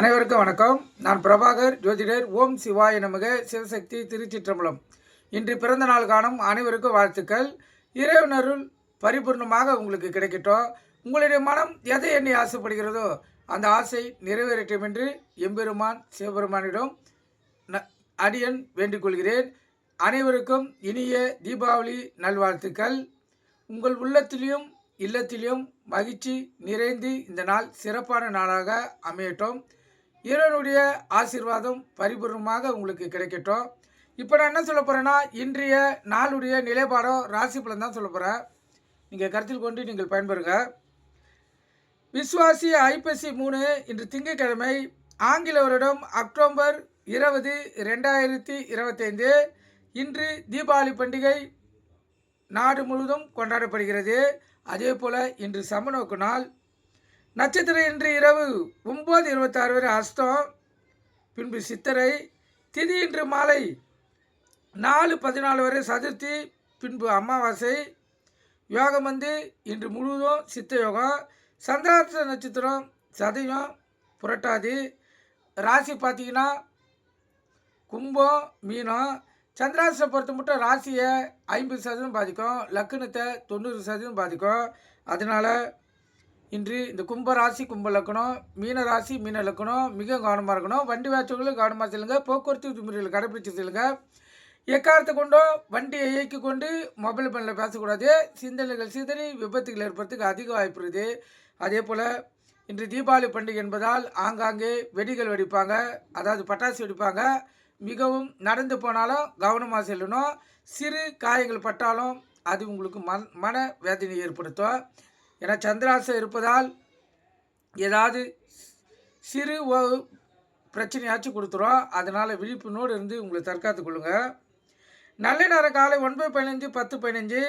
அனைவருக்கும் வணக்கம். நான் பிரபாகர் ஜோதிடர் ஓம் சிவாய நமக சிவசக்தி திருச்சிற்றம்பலம். இன்று பிறந்த நாள் காணும் அனைவருக்கும் வாழ்த்துக்கள். இறைவனருள் பரிபூர்ணமாக உங்களுக்கு கிடைக்கட்டும். உங்களுடைய மனம் எதை எண்ணி ஆசைப்படுகிறதோ அந்த ஆசை நிறைவேறட்டும் என்று எம்பெருமான் சிவபெருமானிடம் ந- அடியன் வேண்டிக் கொள்கிறேன் அனைவருக்கும் இனிய தீபாவளி நல்வாழ்த்துக்கள். உங்கள் உள்ளத்திலையும் இல்லத்திலும் மகிழ்ச்சி நிறைந்து இந்த நாள் சிறப்பான நாளாக அமையட்டும். இறைவனுடைய ஆசீர்வாதம் பரிபூர்ணமாக உங்களுக்கு கிடைக்கட்டும். இப்போ நான் என்ன சொல்ல போகிறேன்னா இன்றைய நாளுடைய நிலைப்பாடம் ராசி பலன் தான் சொல்ல போகிறேன் நீங்கள் கருத்தில் கொண்டு நீங்கள் பயன்பெறுங்க. விஸ்வாசி ஐப்பசி மூணு இன்று திங்கட்கிழமை ஆங்கில வருடம் அக்டோபர் இருபது ரெண்டாயிரத்தி இருபத்தைந்து. இன்று தீபாவளி பண்டிகை நாடு முழுவதும் கொண்டாடப்படுகிறது. அதே போல் இன்று சமநோக்கு நாள் நட்சத்திரம் இன்று இரவு ஒம்பது இருபத்தாறு வரை அஸ்தம் பின்பு சித்திரை திதி இன்று மாலை நாலு பதினாலு வரை சதுர்த்தி பின்பு அமாவாசை யோகம் வந்து இன்று முழுவதும் சித்த யோகம் சந்திராச நட்சத்திரம் சதயம் புரட்டாதி ராசி பார்த்தீங்கன்னா கும்பம் மீனம் சந்திராசனை பொறுத்த மட்டும் ராசியை ஐம்பது சதவீதம் பாதிக்கும் லக்னத்தை தொண்ணூறு சதவீதம் பாதிக்கும். அதனால் இன்று இந்த கும்பராசி கும்பலக்கணம் மீனராசி மீன ராசி மீன லக்கணம் மிக கவனமாக இருக்கணும். வண்டி வாச்சவங்களும் கவனமாக செல்லுங்க. போக்குவரத்து விதிமுறைகளை கடைபிடிச்சு செல்லுங்க. எக்காரத்தை கொண்டோ வண்டியை இயக்கி கொண்டு மொபைல் ஃபோனில் பேசக்கூடாது. சிந்தனைகள் சிதறி விபத்துகள் ஏற்படுறதுக்கு அதிக வாய்ப்பு இருக்குது. அதே போல் இன்று தீபாவளி பண்டிகை என்பதால் ஆங்காங்கே வெடிகள் வெடிப்பாங்க. அதாவது பட்டாசு வெடிப்பாங்க. மிகவும் நடந்து போனாலும் கவனமாக செல்லணும். சிறு காயங்கள் பட்டாலும் அது உங்களுக்கு மன மன வேதனை ஏற்படுத்தும். ஏன்னா சந்திராசம் இருப்பதால் ஏதாவது சிறு பிரச்சனையாச்சும் கொடுத்துரும். அதனால் விழிப்புணோடு இருந்து உங்களை தற்காத்து கொள்ளுங்கள் நல்ல நேரம் காலை ஒன்பது பதினஞ்சு பத்து பதினஞ்சு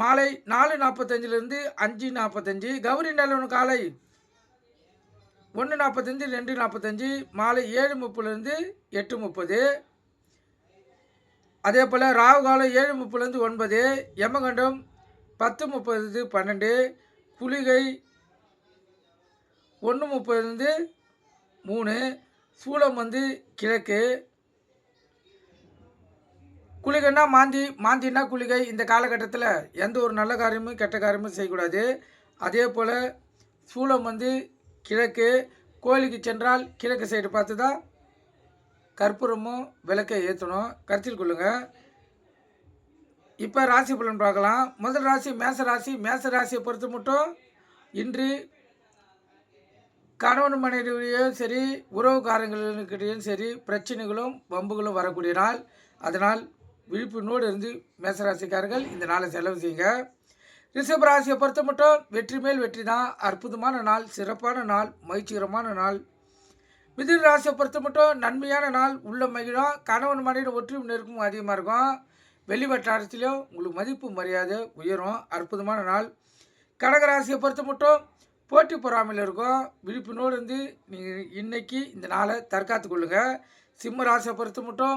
மாலை நாலு நாற்பத்தஞ்சிலேருந்து அஞ்சு நாற்பத்தஞ்சு கௌரி நல்லவன் காலை ஒன்று நாற்பத்தஞ்சு ரெண்டு நாற்பத்தஞ்சு மாலை ஏழு முப்பதுலேருந்து எட்டு முப்பது. அதே போல் ராகு காலம் ஏழு முப்பதுலேருந்து ஒன்பது யமகண்டம் பத்து முப்பது பன்னெண்டு குளிகை ஒன்று முப்பதுலேருந்து மூணு சூளம் வந்து கிழக்கு. குளிகைன்னா மாந்தி மாந்தின்னா குளிகை இந்த காலகட்டத்தில் எந்த ஒரு நல்ல காரியமும் கெட்ட காரியமும் செய்யக்கூடாது. அதே போல் சூளம் வந்து கிழக்கு. கோயிலுக்கு சென்றால் கிழக்கு சைடு பார்த்து தான் கற்பூரமும் விளக்கை ஏற்றணும் கருத்தில் கொள்ளுங்கள் இப்போ ராசி பலன் பார்க்கலாம். முதல் ராசி மேச ராசி. மேச ராசியை பொறுத்து மட்டும் இன்று கணவன் மனைவியும் சரி உறவுக்காரங்களுக்கிட்டையும் சரி பிரச்சனைகளும் வம்புகளும் வரக்கூடிய நாள். அதனால் விழிப்புணோடு இருந்து மேசராசிக்காரர்கள் இந்த நாளை செலவு செய்யுங்க. ரிஷப ராசியை பொறுத்த மட்டும் வெற்றி மேல் வெற்றி தான். அற்புதமான நாள் சிறப்பான நாள் மகிழ்ச்சிகரமான நாள். மிதிர் ராசியை பொறுத்த மட்டும் நன்மையான நாள் உள்ள மகிழும். கணவன் மனைவி ஒற்றுமை நெருக்கமும் அதிகமாக இருக்கும். வெளி வட்டாரத்திலையும் உங்களுக்கு மதிப்பு மரியாதை உயரும் அற்புதமான நாள். கடகராசியை பொறுத்த மட்டும் போட்டி பொறாமையில் இருக்கும். விழிப்புணோடு இருந்து நீங்கள் இன்றைக்கி இந்த நாளை தற்காத்து கொள்ளுங்கள் சிம்ம ராசியை பொறுத்த மட்டும்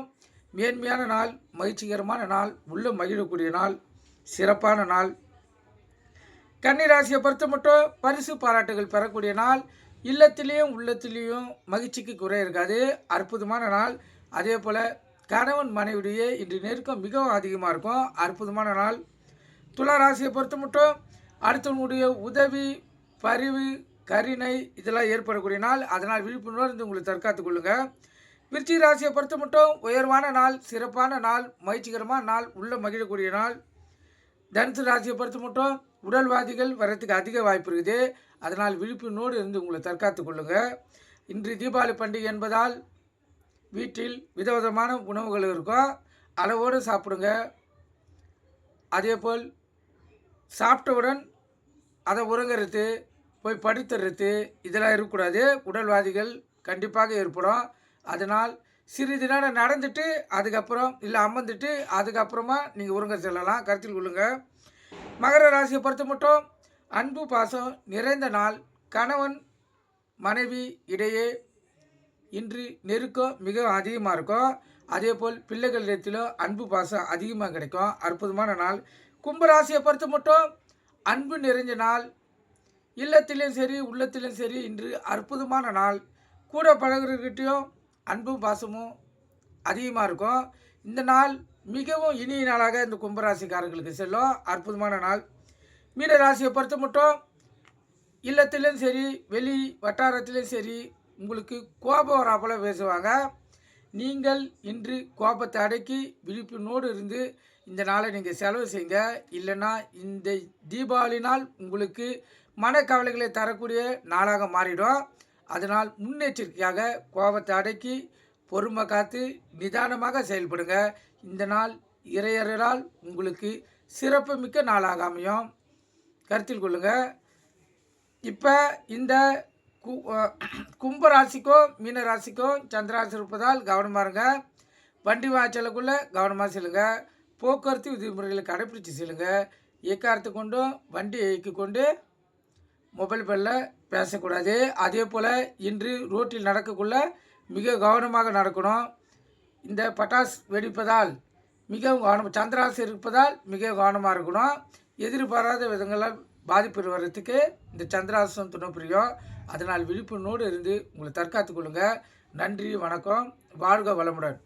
மேன்மையான நாள் மகிழ்ச்சிகரமான நாள் உள்ள மகிழக்கூடிய நாள் சிறப்பான நாள். கன்னி ராசியை பொறுத்த மட்டும் பரிசு பாராட்டுகள் பெறக்கூடிய நாள். இல்லத்திலையும் உள்ளத்திலையும் மகிழ்ச்சிக்கு குறை இருக்காது. அற்புதமான நாள். அதே போல் கணவன் மனைவிடையே இன்று நெருக்கம் மிகவும் அதிகமாக இருக்கும். அற்புதமான நாள். துலா ராசியை பொறுத்த மட்டும் அடுத்தவங்களுடைய உதவி பரிவு கரிணை இதெல்லாம் ஏற்படக்கூடிய நாள். அதனால் விழிப்புணர்வு இருந்து உங்களை தற்காத்துக் கொள்ளுங்க. விருச்சி ராசியை பொறுத்த மட்டும் உயர்வான நாள் சிறப்பான நாள் மகிழ்ச்சிகரமான நாள் உள்ள மகிழக்கூடிய நாள். தனுசு ராசியை பொறுத்த மட்டும் உடல்வாதிகள் வர்றதுக்கு அதிக வாய்ப்பு இருக்குது. அதனால் விழிப்புணோடு இருந்து உங்களை தற்காத்துக் கொள்ளுங்கள் இன்று தீபாவளி பண்டிகை என்பதால் வீட்டில் விதவிதமான உணவுகள் இருக்கும். அளவோடு சாப்பிடுங்க. அதேபோல் சாப்பிட்டவுடன் அதை உறங்குறது போய் படுத்துறது இதெல்லாம் இருக்கக்கூடாது. உடல்வாதிகள் கண்டிப்பாக ஏற்படும். அதனால் சிறிது நேரம் நடந்துட்டு அதுக்கப்புறம் இல்லை அமர்ந்துட்டு அதுக்கப்புறமா நீங்கள் உறங்க செல்லலாம். கருத்தில் கொள்ளுங்க. மகர ராசியை பொறுத்த மட்டும் அன்பு பாசம் நிறைந்த நாள். கணவன் மனைவி இடையே இன்று நெருக்கம் மிக அதிகமாக இருக்கும் அதே போல் பிள்ளைகளிடத்திலும் அன்பு பாசம் அதிகமாக கிடைக்கும். அற்புதமான நாள். கும்பராசியை பொறுத்த மட்டும் அன்பு நிறைஞ்ச நாள். இல்லத்திலும் சரி உள்ளத்திலும் சரி இன்று அற்புதமான நாள். கூட பழகுறதுக்கிட்டையும் அன்பும் பாசமும் அதிகமாக இருக்கும். இந்த நாள் மிகவும் இனிய நாளாக இந்த கும்பராசிக்காரர்களுக்கு செல்லும். அற்புதமான நாள். மீன ராசியை பொறுத்த மட்டும் இல்லத்திலும் சரி வெளி வட்டாரத்திலும் சரி உங்களுக்கு கோபம் வராப்போல பேசுவாங்க. நீங்கள் இன்று கோபத்தை அடக்கி விழிப்புணோடு இருந்து இந்த நாளை நீங்கள் செலவு செய்யுங்க. இல்லைன்னா இந்த தீபாவளி நாள் உங்களுக்கு மனக்கவலைகளை தரக்கூடிய நாளாக மாறிடும். அதனால் முன்னெச்சரிக்கையாக கோபத்தை அடக்கி பொறுமை காத்து நிதானமாக செயல்படுங்க. இந்த நாள் இறையறால் உங்களுக்கு சிறப்புமிக்க நாளாக அமையும். கருத்தில் கொள்ளுங்கள் இப்போ இந்த கு கும்ப ராசிக்கும் மீன ராசிக்கும் சந்திராசி இருப்பதால் கவனமாக இருங்க. வண்டி வாய்ச்சலுக்குள்ளே கவனமாக செல்லுங்க. போக்குவரத்து விதிமுறைகளை கடைப்பிடிச்சு செல்லுங்க. எக்காரத்து கொண்டும்? வண்டி இயக்கி கொண்டு மொபைல் ஃபோனில் பேசக்கூடாது. அதே போல் இன்று ரோட்டில் நடக்கக்குள்ள மிக கவனமாக நடக்கணும். இந்த பட்டாஸ் வெடிப்பதால் மிகவும் கவனம் சந்திராசி இருப்பதால் மிக கவனமாக இருக்கணும். எதிர்பாராத விதங்களில் பாதிப்பு வர்றதுக்கு இந்த சந்திராசம் துணை புரியும் அதனால் விழிப்புணோடு இருந்து உங்களை தற்காத்துக் கொள்ளுங்கள் நன்றி வணக்கம். வாழ்க வளமுடன்.